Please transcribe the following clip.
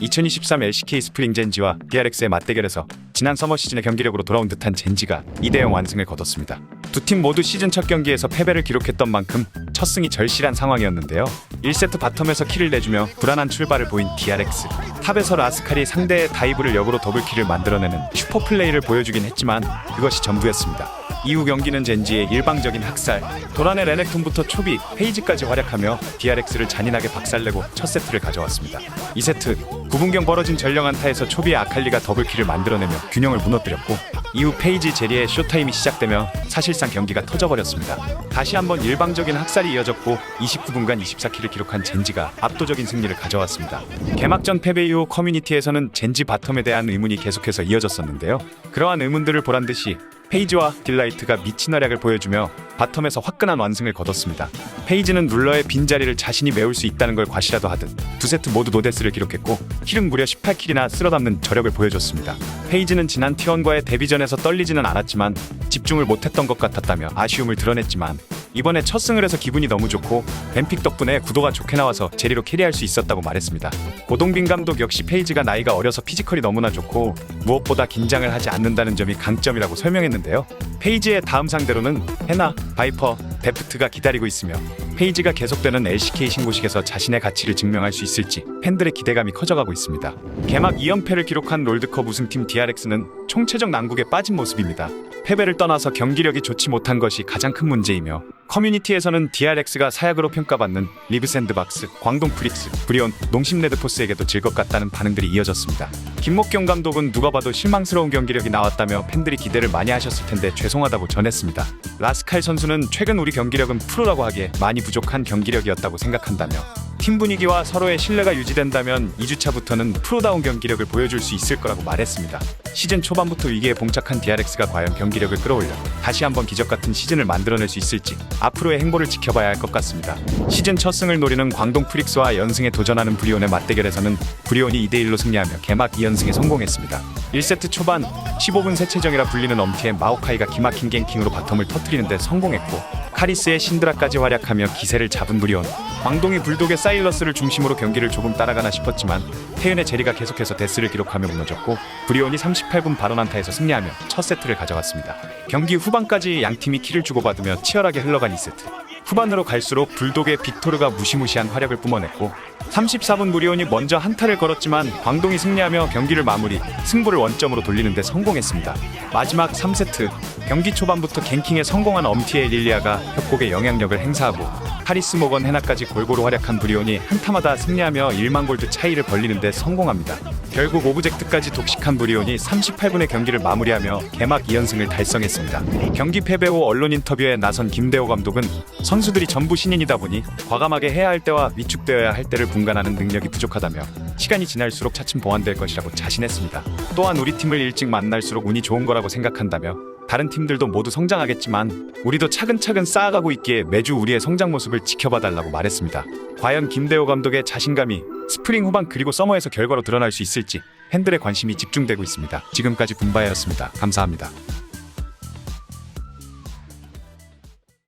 2023 LCK 스프링 젠지와 DRX의 맞대결에서 지난 서머 시즌의 경기력으로 돌아온 듯한 젠지가 2대0 완승을 거뒀습니다. 두 팀 모두 시즌 첫 경기에서 패배를 기록했던 만큼 첫 승이 절실한 상황이었는데요. 1세트 바텀에서 킬을 내주며 불안한 출발을 보인 DRX. 탑에서 라스칼이 상대의 다이브를 역으로 더블킬을 만들어내는 슈퍼 플레이를 보여주긴 했지만 그것이 전부였습니다. 이후 경기는 젠지의 일방적인 학살, 도란의 레넥톤부터 초비, 페이지까지 활약하며 DRX를 잔인하게 박살내고 첫 세트를 가져왔습니다. 2세트 9분경 벌어진 전령 한타에서 초비의 아칼리가 더블킬을 만들어내며 균형을 무너뜨렸고 이후 페이지 제리의 쇼타임이 시작되며 사실상 경기가 터져버렸습니다. 다시 한번 일방적인 학살이 이어졌고 29분간 24킬을 기록한 젠지가 압도적인 승리를 가져왔습니다. 개막전 패배 이후 커뮤니티에서는 젠지 바텀에 대한 의문이 계속해서 이어졌었는데요. 그러한 의문들을 보란 듯이 페이지와 딜라이트가 미친 활약을 보여주며 바텀에서 화끈한 완승을 거뒀습니다. 페이지는 룰러의 빈자리를 자신이 메울 수 있다는 걸 과시라도 하듯 두 세트 모두 노데스를 기록했고 킬은 무려 18킬이나 쓸어담는 저력을 보여줬습니다. 페이지는 지난 T1과의 데뷔전에서 떨리지는 않았지만 집중을 못했던 것 같았다며 아쉬움을 드러냈지만 이번에 첫 승을 해서 기분이 너무 좋고 뱀픽 덕분에 구도가 좋게 나와서 제리로 캐리할 수 있었다고 말했습니다. 고동빈 감독 역시 페이지가 나이가 어려서 피지컬이 너무나 좋고 무엇보다 긴장을 하지 않는다는 점이 강점이라고 설명했는데요. 페이지의 다음 상대로는 헤나, 바이퍼, 데프트가 기다리고 있으며 페이지가 계속되는 LCK 신고식에서 자신의 가치를 증명할 수 있을지 팬들의 기대감이 커져가고 있습니다. 개막 2연패를 기록한 롤드컵 우승팀 DRX는 총체적 난국에 빠진 모습입니다. 패배를 떠나서 경기력이 좋지 못한 것이 가장 큰 문제이며 커뮤니티에서는 DRX가 사약으로 평가받는 리브 샌드박스, 광동 프릭스, 브리온, 농심 레드포스에게도 질것 같다는 반응들이 이어졌습니다. 김목경 감독은 누가 봐도 실망스러운 경기력이 나왔다며 팬들이 기대를 많이 하셨을 텐데 죄송하다고 전했습니다. 라스칼 선수는 최근 우리 경기력은 프로라고 하기에 많이 부족한 경기력이었다고 생각한다며 팀 분위기와 서로의 신뢰가 유지된다면 2주차부터는 프로다운 경기력을 보여줄 수 있을 거라고 말했습니다. 시즌 초반부터 위기에 봉착한 DRX가 과연 경기력을 끌어올려 다시 한번 기적 같은 시즌을 만들어낼 수 있을지 앞으로의 행보를 지켜봐야 할 것 같습니다. 시즌 첫 승을 노리는 광동 프릭스와 연승에 도전하는 브리온의 맞대결에서는 브리온이 2대1로 승리하며 개막 2연승에 성공했습니다. 1세트 초반 15분 세체정이라 불리는 엄티의 마오카이가 기막힌 갱킹으로 바텀을 터뜨리는데 성공했고 카리스의 신드라까지 활약하며 기세를 잡은 브리온 광동이 불독의 사일러스를 중심으로 경기를 조금 따라가나 싶었지만 태윤의 제리가 계속해서 데스를 기록하며 무너졌고 브리온이 38분 바론 한타에서 승리하며 첫 세트를 가져갔습니다. 경기 후반까지 양 팀이 키를 주고받으며 치열하게 흘러간 2세트 후반으로 갈수록 불독의 빅토르가 무시무시한 활약을 뿜어냈고 34분 무리온이 먼저 한타를 걸었지만 광동이 승리하며 경기를 마무리 승부를 원점으로 돌리는 데 성공했습니다. 마지막 3세트 경기 초반부터 갱킹에 성공한 엄티의 릴리아가 협곡의 영향력을 행사하고 카리스 모건 헤나까지 골고루 활약한 브리온이 한타마다 승리하며 1만 골드 차이를 벌리는 데 성공합니다. 결국 오브젝트까지 독식한 브리온이 38분의 경기를 마무리하며 개막 2연승을 달성했습니다. 경기 패배 후 언론 인터뷰에 나선 김대호 감독은 선수들이 전부 신인이다 보니 과감하게 해야 할 때와 위축되어야 할 때를 분간하는 능력이 부족하다며 시간이 지날수록 차츰 보완될 것이라고 자신했습니다. 또한 우리 팀을 일찍 만날수록 운이 좋은 거라고 생각한다며 다른 팀들도 모두 성장하겠지만 우리도 차근차근 쌓아가고 있기에 매주 우리의 성장 모습을 지켜봐 달라고 말했습니다. 과연 김대호 감독의 자신감이 스프링 후반 그리고 서머에서 결과로 드러날 수 있을지 팬들의 관심이 집중되고 있습니다. 지금까지 분바였습니다. 감사합니다.